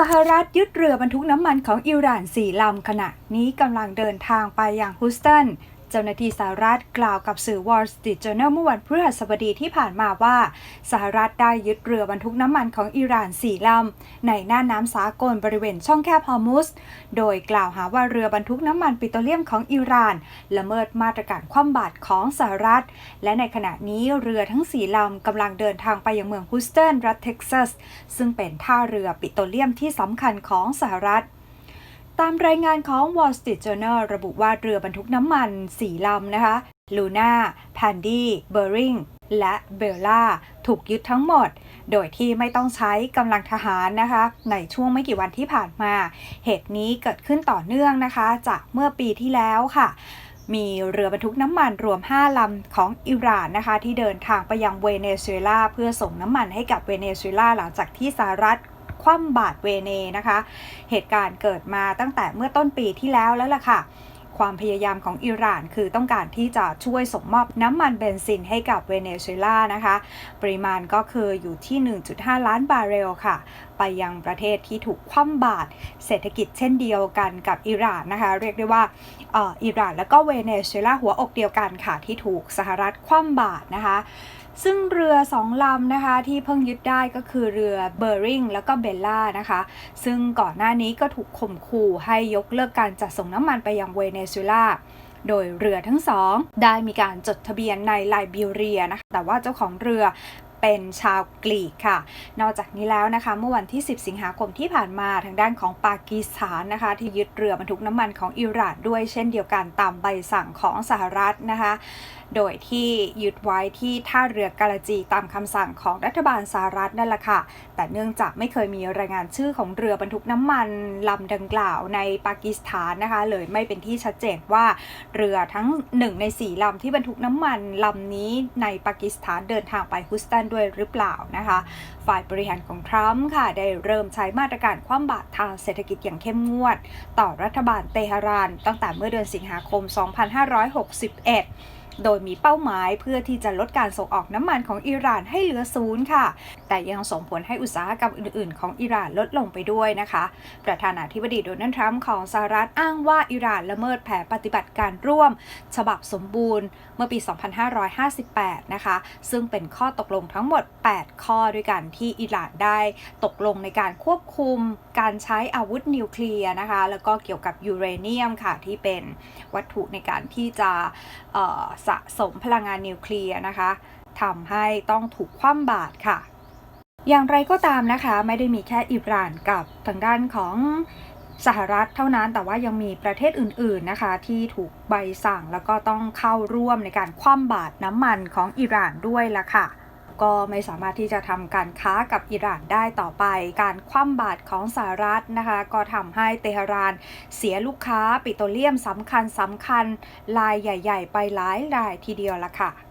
สหรัฐยึดเรือบรรทุกน้ำมันของอิหร่านสี่ลำขณะนี้กำลังเดินทางไปยังฮุสตัน เจ้าหน้าที่สหรัฐกล่าวกับสื่อ Wall Street Journal เมื่อวันพฤหัสบดีที่ผ่านมาว่า สหรัฐได้ยึดเรือบรรทุกน้ำมันของอิหร่านสี่ลำ ในหน่าน้ำสากลบริเวณช่องแคบฮอร์มุส โดยกล่าวหาว่าเรือบรรทุกน้ำมันปิโตรเลียมของอิหร่าน ละเมิดมาตรการคว่ำบาตรของสหรัฐ และในขณะนี้เรือทั้งสี่ลำกำลังเดินทางไปยังเมืองฮุสตันรัฐเท็กซัสซึ่งเป็นท่าเรือปิโตรเลียมที่สำคัญของสหรัฐ ตามรายงานของ Wall Street Journal ระบุว่าเรือบรรทุกน้ำมัน4ลำนะคะลูน่าแพนดี้เบอริงและเบลล่าถูกยึดทั้งหมด โดยที่ไม่ต้องใช้กำลังทหารนะคะ ในช่วงไม่กี่วันที่ผ่านมา เหตุนี้เกิดขึ้นต่อเนื่องนะคะ จากเมื่อปีที่แล้วค่ะ มีเรือบรรทุกน้ำมันรวม 5 ลำของอิหร่านนะคะ ที่เดินทางไปยังเวเนซุเอลาเพื่อส่งน้ำมันให้กับเวเนซุเอลาหลังจากที่สหรัฐ คว่ำบาตรเวเนนะคะ เหตุการณ์เกิดมาตั้งแต่เมื่อต้นปีที่แล้วแล้วล่ะค่ะ ความพยายามของอิหร่าน คือต้องการที่จะช่วยส่งมอบน้ำมันเบนซินให้กับเวเนซุเอลานะคะ ปริมาณก็คืออยู่ที่ 1.5 ล้านบาร์เรลค่ะ ไปยังประเทศที่ถูกคว่ำบาตรเศรษฐกิจเช่นเดียวกันกับอิหร่านนะคะ เรียกได้ว่าอิหร่านแล้วก็เวเนซุเอลาหัวอกเดียวกันค่ะที่ถูกสหรัฐคว่ำบาตรนะคะซึ่งเรือสองลำนะคะที่เพิ่งยึดได้ก็คือเรือเบอร์ริงแล้วก็เบลล่านะคะ ซึ่งก่อนหน้านี้ก็ถูกข่มขู่ให้ยกเลิกการจัดส่งน้ำมันไปยังเวเนซูล่าโดยเรือทั้งสองได้มีการจดทะเบียนในไลบีเรียนะคะแต่ว่าเจ้าของเรือ เป็นชาวกรีกค่ะ นอกจากนี้แล้วนะคะ เมื่อวันที่ 10 สิงหาคมที่ผ่านมาทางด้านของปากีสถานนะคะ ที่ยึดเรือบรรทุกน้ำมันของอิหร่านด้วยเช่นเดียวกันตามใบสั่งของสหรัฐนะคะ โดยที่ยึดไว้ที่ท่าเรือกาลาจีตามคำสั่งของรัฐบาลสหรัฐนั่นแหละค่ะ แต่เนื่องจากไม่เคยมีรายงานชื่อของเรือบรรทุกน้ำมันลำดังกล่าวในปากีสถานนะคะ เลยไม่เป็นที่ชัดเจนว่าเรือทั้ง 1 ใน 4ลำที่บรรทุกน้ำมันลำนี้ในปากีสถานเดินทางไปฮุสตันด้วยหรือเปล่านะคะ ฝ่ายบริหารของทรัมป์ค่ะได้เริ่มใช้มาตรการคว่ำบาตรทางเศรษฐกิจอย่างเข้มงวด ต่อรัฐบาลเตหะราน ตั้งแต่เมื่อเดือนสิงหาคม 2561 โดยมีเป้าหมายเพื่อที่จะลดการส่งออกน้ำมันของอิหร่านให้เหลือศูนย์ค่ะ แต่ยังส่งผลให้อุตสาหกรรมอื่น ๆ ของอิหร่านลดลงไปด้วยนะคะ ประธานาธิบดีโดนัลด์ทรัมป์ของสหรัฐอ้างว่าอิหร่านละเมิดแผนปฏิบัติการร่วม ฉบับสมบูรณ์เมื่อปี 2558 นะคะ ซึ่งเป็นข้อตกลงทั้งหมด 8 ข้อด้วยกันที่อิหร่านได้ตกลงในการควบคุมการใช้อาวุธนิวเคลียร์นะคะ แล้วก็เกี่ยวกับยูเรเนียมค่ะที่เป็นวัตถุในการที่จะสะสมพลังงานนิวเคลียร์นะคะทำให้ต้องถูกคว่ำบาตรค่ะ อย่างไรก็ตามนะคะไม่ได้มีแค่อิหร่านกับทางด้านของสหรัฐเท่านั้นแต่ว่ายังมีประเทศอื่น ๆนะคะ ที่ถูกใบสั่งแล้วก็ต้องเข้าร่วมในการคว่ำบาตรน้ำมันของอิหร่านด้วยละค่ะ ก็ไม่สามารถที่จะทำการค้ากับอิหร่านได้ต่อไป การคว่ำบาตรของสหรัฐนะคะ ก็ทำให้เตหะรานเสียลูกค้าปิโตรเลียมสำคัญสำคัญลายใหญ่ ๆ ไปหลายรายทีเดียวละค่ะ